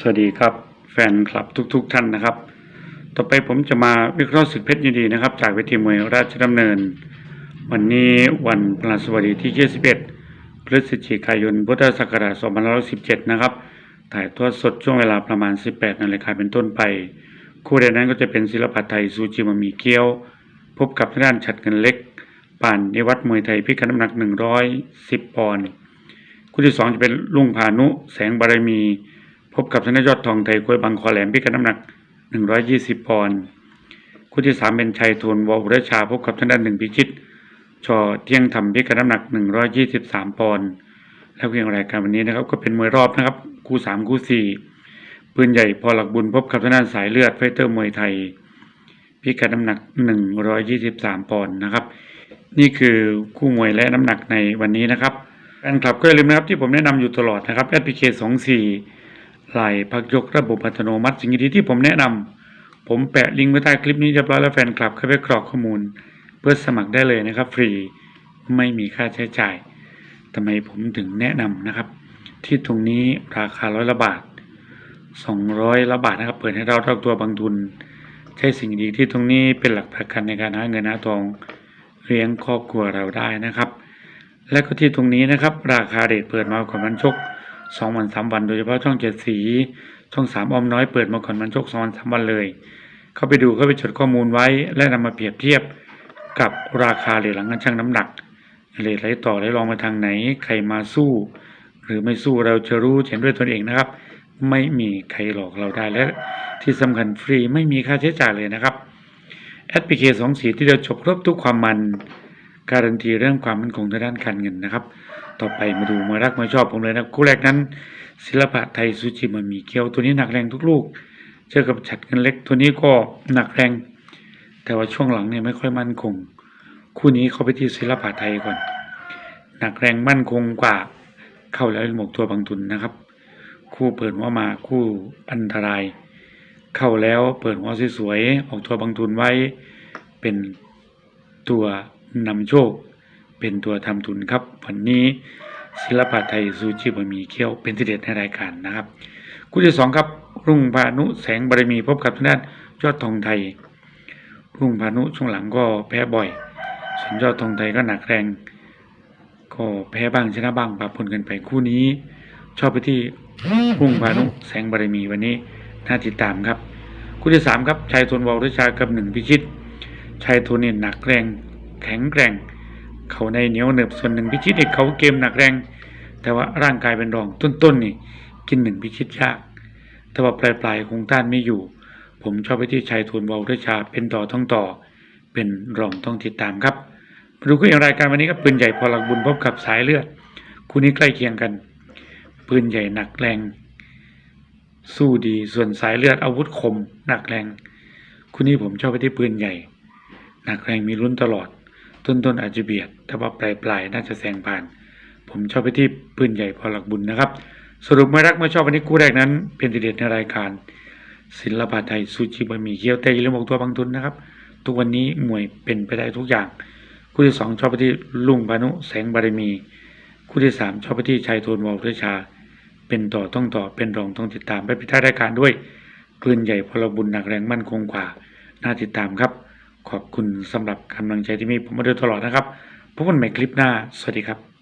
สวัสดีครับแฟนคลับทุกๆทท่านนะครับ ต่อไปผมจะมาวิเคราะห์ศึกเพชรยินดีนะครับ จากเวทีมวยราชดำเนิน วันนี้วันพฤหัสบดีที่ 21 พฤศจิกายนพุทธศักราช2517 นะครับ ถ่ายทอดสดช่วงเวลาประมาณ 18นาฬิกาเป็นต้นไป คู่แรกนั้นก็จะเป็นศิลปะไทยซูจิมามีเกี้ยว พบกับทางด้านฉัดเงินเล็กป่านนิวัฒน์มวยไทยพิกัดน้ำหนัก 110 ปอนด์คู่ที่สองจะเป็นลุงพานุแสงบารมี พบกับธนยอดทองไทยกวยบางคอแหลมพิกัดน้ำหนัก 120 ปอนด์คู่ที่สามเป็นชัยโทนวอลเรชา พบกับทางด้านหนึ่งพิชิต ชอเที่ยงทำพิกัดน้ำหนัก 123 ปอนด์แล้วเพียงรายการวันนี้นะครับ ก็เป็นมวยรอบนะครับ คู่สามคู่สี่ปืนใหญ่พอหลักบุญพบกับทางด้านสายเลือดไฟเตอร์มวยไทย พิกัดน้ำหนัก 123 ปอนด์นะครับ นี่คือคู่มวยและน้ำหนักในวันนี้นะครับแฟนคลับก็อย่าลืมนะครับที่ผมแนะนำอยู่ตลอดนะครับแอปพลิเคชัน24 ไหลพักยกระบบอัตโนมัติ สิ่งดีๆที่ผมแนะนำผมแปะลิงก์ไว้ใต้คลิปนี้เรียบร้อยแล้วแฟนคลับเข้าไปกรอกข้อมูล เพื่อสมัครได้เลยนะครับ ฟรีไม่มีค่าใช้จ่ายทำไมผมถึงแนะนำนะครับ ที่ตรงนี้ราคาร้อยละบาท 200ละบาทนะครับเปิดให้เราเท่าตัวบางทุน ใช้สิ่งดีที่ตรงนี้เป็นหลักประกันในการหาเงินหาทองเลี้ยงครอบครัวเราได้นะครับ และก็ที่ตรงนี้นะครับ ราคาเรทเปิดมาก่อนมันชก สองวันสามวันโดยเฉพาะช่องเจ็ดสี ช่องสามออมน้อยเปิดมาก่อนมันชกสองวันสามวันเลย เข้าไปดูเข้าไปจดข้อมูลไว้ และนำมาเปรียบเทียบกับราคาเรทหลังการชั่งน้ำหนักเรทไหลต่อไหลรองมาทางไหน ใครมาสู้ หรือไม่สู้เราจะรู้เห็นด้วยตนเองนะครับ ไม่มีใครหลอกเราได้และที่สำคัญฟรีไม่มีค่าใช้จ่ายเลยนะครับแอดพลิเคชันสองสีที่เราจบครบทุกความมันการันตีเรื่องความมั่นคงทางด้านการเงินนะครับ ต่อไปมาดูมารักมาชอบผมเลยนะคู่แรกนั้น ศิลปะไทยซูจิมามีเกียวตัวนี้หนักแรงทุกลูก เจอกับฉัดเงินเล็กตัวนี้ก็หนักแรง แต่ว่าช่วงหลังเนี่ยไม่ค่อยมั่นคง คู่นี้เข้าไปที่ศิลปะไทยก่อน หนักแรงมั่นคงกว่า เข้าแล้วหมวกตัวบางทุนนะครับ คู่เปิดหัวมาคู่อันตราย เข้าแล้วเปิดหัวสวยๆออกตัวบางทุนไว้เป็นตัวนำโชค เป็นตัวทำทุนครับ วันนี้ศิลปะไทยซูชิบะหมี่เคี้ยวเป็นที่เด็ดในรายการนะครับคู่ที่สองครับรุ่งพานุแสงบารมีพบกับทางด้านยอดทองไทย รุ่งพานุช่วงหลังก็แพ้บ่อยส่วนยอดทองไทยก็หนักแรง ก็แพ้บ้างชนะบ้างปรับผลกันไปคู่นี้ ชอบไปที่รุ่งพานุแสงบารมีวันนี้น่าติดตามครับคู่ที่สามครับชัยทนวอลรชากับหนึ่งพิชิตชัยทนเนี่ยหนักแรง แข็งแกร่ง เขาในเหนียวเหนึบส่วนหนึ่งพิชิตเอกเขาเกมหนักแรง แต่ว่าร่างกายเป็นรองต้นๆนี่กินหนึ่งพิชิตยากแต่ว่าปลายๆคงต้านไม่อยู่ ผมชอบไปที่ชัยทวนวอลรชาเป็นต่อท้องต่อ เป็นรองต้องติดตามครับมาดูคู่อย่างรายการวันนี้ครับปืนใหญ่พอหลักบุญพบกับสายเลือดคู่นี้ใกล้เคียงกัน ปืนใหญ่หนักแรง สู้ดีส่วนสายเลือดอาวุธคม หนักแรงคู่นี้ผมชอบไปที่ปืนใหญ่ หนักแรงมีลุ้นตลอด ต้นต้นๆอาจจะเบียด แต่ว่าปลายปลายๆน่าจะแซงผ่าน ผมชอบไปที่ปืนใหญ่พอหลักบุญนะครับ สรุปไม่รักไม่ชอบวันนี้คู่แรกนั้น เป็นทีเด็ดในรายการ ศิลปะไทยซูชิบะหมี่เกี๊ยวแต่อย่าลืมบอกตัวบางทุนนะครับ ทุกวันนี้มวยเป็นไปได้ทุกอย่าง คู่ที่สองชอบไปที่ลุงพานุแสงบารมี คู่ที่สามชอบไปที่ชัยโทนวอลเทชา เป็นต่อต้องต่อเป็นรองต้องติดตามไปพิท้ายรายการด้วยปืนใหญ่พลบุญหนักแรงมั่นคงกว่าน่าติดตามครับ ขอบคุณสำหรับกำลังใจที่มีผมมาโดยตลอดนะครับพบกันใหม่คลิปหน้า สวัสดีครับ